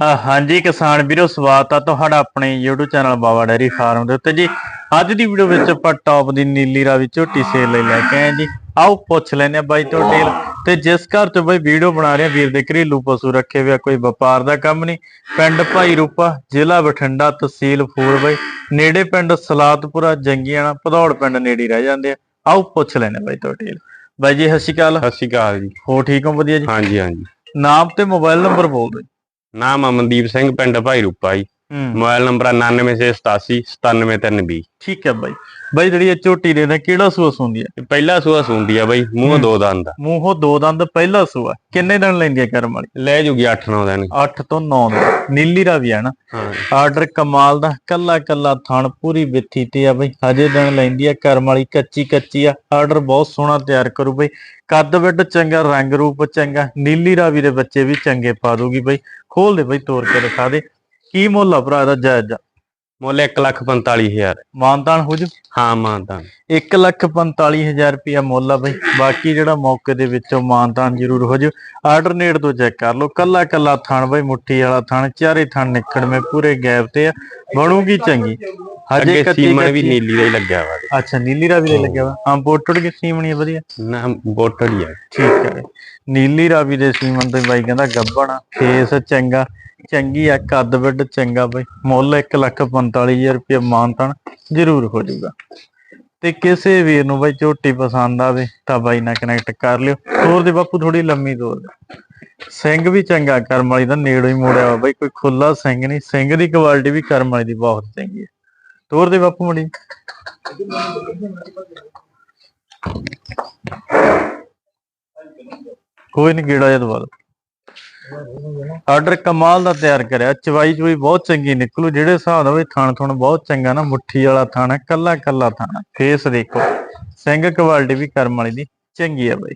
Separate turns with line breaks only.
ਅ, ਹਾਂਜੀ ਕਿਸਾਨ ਵੀਰੋ ਸਵਾਗਤ ਆ ਤੁਹਾਡਾ ਆਪਣੇ YouTube channel Baba dairy farm ਦੇ ਉੱਤੇ ਜੀ। ਅੱਜ ਦੀ ਵੀਡੀਓ ਵਿੱਚ ਆਪਾਂ ਟੌਪ ਦੀ ਨੀਲੀ ਰਾਵੀ ਝੋਟੀ ਸੇਲ ਲਈ ਲੈ ਕੇ ਆਏ ਜੀ। ਆਓ ਪੁੱਛ ਲੈਨੇ ਆ ਬਾਈ ਤੋਂ ਡੀਲ ਤੇ ਜਿਸ ਘਰ ਤੋਂ ਬਾਈ ਵੀਡੀਓ ਬਣਾ ਰਿਹਾ ਵੀਰ ਦੇ ਘਰੇਲੂ ਪਸ਼ੂ ਰੱਖੇ ਹੋਇਆ ਕੋਈ ਵਪਾਰ ਦਾ ਕੰਮ ਨਹੀਂ। ਪਿੰਡ ਭਾਈ ਰੂਪਾ ਜ਼ਿਲ੍ਹਾ ਬਠਿੰਡਾ ਤਹਿਸੀਲ ਫੂਲ ਬਾਈ ਨੇੜੇ ਪਿੰਡ ਸਲਾਤਪੁਰਾ ਜੰਗੀਆਣਾ ਭਦੌੜ ਪਿੰਡ ਨੇੜੇ ਹੀ ਰਹਿ ਜਾਂਦੇ ਆ। ਆਓ ਪੁੱਛ ਲੈਨੇ ਬਾਈ ਤੋਂ ਡੀਲ ਬਾਈ ਜੀ ਸਤਿ ਸ਼੍ਰੀ ਅਕਾਲ।
ਸਤਿ ਸ਼੍ਰੀ ਅਕਾਲ ਜੀ।
ਹੋ ਠੀਕ ਹੋ? ਵਧੀਆ ਜੀ?
ਹਾਂਜੀ ਹਾਂਜੀ।
ਨਾਮ ਤੇ ਮੋਬਾਈਲ ਨੰਬਰ ਬੋਲ ਦਿਓ। ਜੀ।
ਨਾਮ ਅਮਨਦੀਪ ਸਿੰਘ ਪਿੰਡ ਭਾਈ ਰੂਪਾ ਜੀ। ਮੋਬਾਈਲ ਨੰਬਰ 9987 97320
ਠੀਕ ਹੈ ਬਾਈ। ਬਾਈ ਜਿਹੜੀ ਇਹ ਝੋਟੀ ਦੇ ਨੇ ਕਿਹੜਾ ਸੂਆ ਸੁੰਦੀ ਹੈ?
ਪਹਿਲਾ ਸੂਆ ਸੁੰਦੀ ਆ ਬਾਈ ਮੂੰਹ ਦੋ ਦੰਦ ਆ।
ਮੂੰਹੋਂ ਦੋ ਦੰਦ ਪਹਿਲਾ ਸੂਆ। ਕਿੰਨੇ ਦਿਨ ਲੈਂਦੀ ਹੈ ਕਰਮ ਵਾਲੀ?
ਲੈ ਜੂਗੀ 8-9 ਦਿਨ।
8 ਤੋਂ 9 ਦਿਨ। ਨੀਲੀ ਰਾਵੀ ਹੈ ਨਾ।
ਹਾਂ।
ਆਰਡਰ ਕਮਾਲ ਦਾ ਕੱਲਾ ਕੱਲਾ ਥਣ ਪੂਰੀ ਵਿੱਥੀ ਤੇ ਆ ਬਈ। ਹਜੇ ਦਿਨ ਲੈਂਦੀ ਆ ਕਰਮ ਵਾਲੀ ਕੱਚੀ ਕੱਚੀ ਆ। ਆਰਡਰ ਬਹੁਤ ਸੋਹਣਾ ਤਿਆਰ ਕਰੂ ਬਈ। ਕੱਦ ਵਿੱਡ ਚੰਗਾ ਰੰਗ ਰੂਪ ਚੰਗਾ। ਨੀਲੀ ਰਾਵੀ ਦੇ ਬੱਚੇ ਵੀ ਚੰਗੇ ਪਾ ਦੂਗੀ ਬਈ। ਖੋਲ ਦੇ ਬਈ ਤੋੜ ਕੇ ਦਿਖਾ ਦੇ। ਕੀ ਮੁੱਲ ਆ ਭਰਾ ਦਾ ਜਾਇਜ਼? ਆ
ਮੁੱਲ 145000
ਮਾਨਤਾਨ ਹੋ ਜੂ?
ਹਾਂ ਮਾਨਤਾਨ।
145000 ਰੁਪਇਆ ਮੁੱਲ ਆ ਬਈ। ਬਾਕੀ ਜਿਹੜਾ ਮੌਕੇ ਦੇ ਵਿੱਚੋਂ ਮਾਨਤਾਨ ਜ਼ਰੂਰ ਹੋ ਜੂ। ਆਲਟਰਨੇਟ ਤੋਂ ਚੈੱਕ ਕਰ ਲਓ। ਕੱਲਾ ਕੱਲਾ ਥਣ ਬਈ ਮੁੱਠੀ ਵਾਲਾ ਥਣ ਚਾਰੇ ਥਣ ਨਿਕੜਵੇਂ ਪੂਰੇ ਗੈਪ ਤੇ ਆ। ਬਣੂਗੀ ਚੰਗੀ। ਹਜੇ
ਅੱਗੇ
ਕੱਚੀ
ਸੀਮਨ ਵੀ ਨੀਲੀ ਦਾ ਹੀ ਲੱਗਿਆ ਵਾ
ਅੱਛਾ ਨੀਲੀ ਰਾਵੀ ਦੇ ਲੱਗਿਆ ਵਾ ਹਾਂ ਬੋਟੜ ਕੇ ਸੀਮਣੀ ਵਧੀਆ।
ਨਾ ਬੋਟੜੀ ਆ।
ਠੀਕ ਹੈ। ਨੀਲੀ ਰਾਵੀ ਦੇ ਸੀਮਨ ਤੋਂ ਬਾਈ ਕਹਿੰਦਾ ਗੱਬਣ ਫੇਸ ਚੰਗਾ ਚੰਗੀ ਆ ਕੱਦ ਵੱਡ ਚੰਗਾ ਬਈ। ਮੁੱਲ 145000 ਰੁਪਏ ਮਾਨਤਨ ਜ਼ਰੂਰ ਹੋ ਜਾਊਗਾ। ਤੇ ਕਿਸੇ ਵੀਰ ਨੂੰ ਬਾਈ ਝੋਟੀ ਪਸੰਦ ਆਵੇ ਤਾਂ ਬਾਈ ਨਾਲ ਕਨੈਕਟ ਕਰ ਲਿਓ। ਤੋਰ ਦੇ ਬਾਪੂ ਥੋੜੀ ਲੰਮੀ ਤੋਰ ਸਿੰਘ ਵੀ ਚੰਗਾ ਕਰਮ ਵਾਲੀ ਦਾ ਨੇੜੋਂ ਹੀ ਮੋੜਿਆ ਵਾ ਬਾਈ। ਕੋਈ ਖੁੱਲਾ ਸਿੰਘ ਨਹੀਂ। ਸਿੰਘ ਦੀ ਕੁਆਲਿਟੀ ਵੀ ਕਰਮ ਵਾਲੀ ਦੀ ਬਹੁਤ ਚੰਗੀ ਹੈ ਤੋਰ ਦੇ ਬਾਪੂ ਮੜੀ। ਕੋਈ ਨਹੀਂ ਗੇੜਾ ਜਦ ਬਾਅਦ ਆਰਡਰ ਕਮਾਲ ਦਾ ਤਿਆਰ ਕਰਿਆ। ਚਵਾਈ ਚਵਾਈ ਬਹੁਤ ਚੰਗੀ ਨਿਕਲੂ। ਜਿਹੜੇ ਹਿਸਾਬ ਦਾ ਵੀ ਥਣ ਥਣ ਬਹੁਤ ਚੰਗਾ ਨਾ, ਮੁੱਠੀ ਵਾਲਾ ਥਣ ਹੈ ਕੱਲਾ ਕੱਲਾ ਥਣ ਫੇਸ ਦੇਖੋ। ਸਿੰਘ ਕੁਆਲਿਟੀ ਵੀ ਕਰਮ ਵਾਲੀ ਦੀ। ਚੰਗੀ ਆ ਬਾਈ।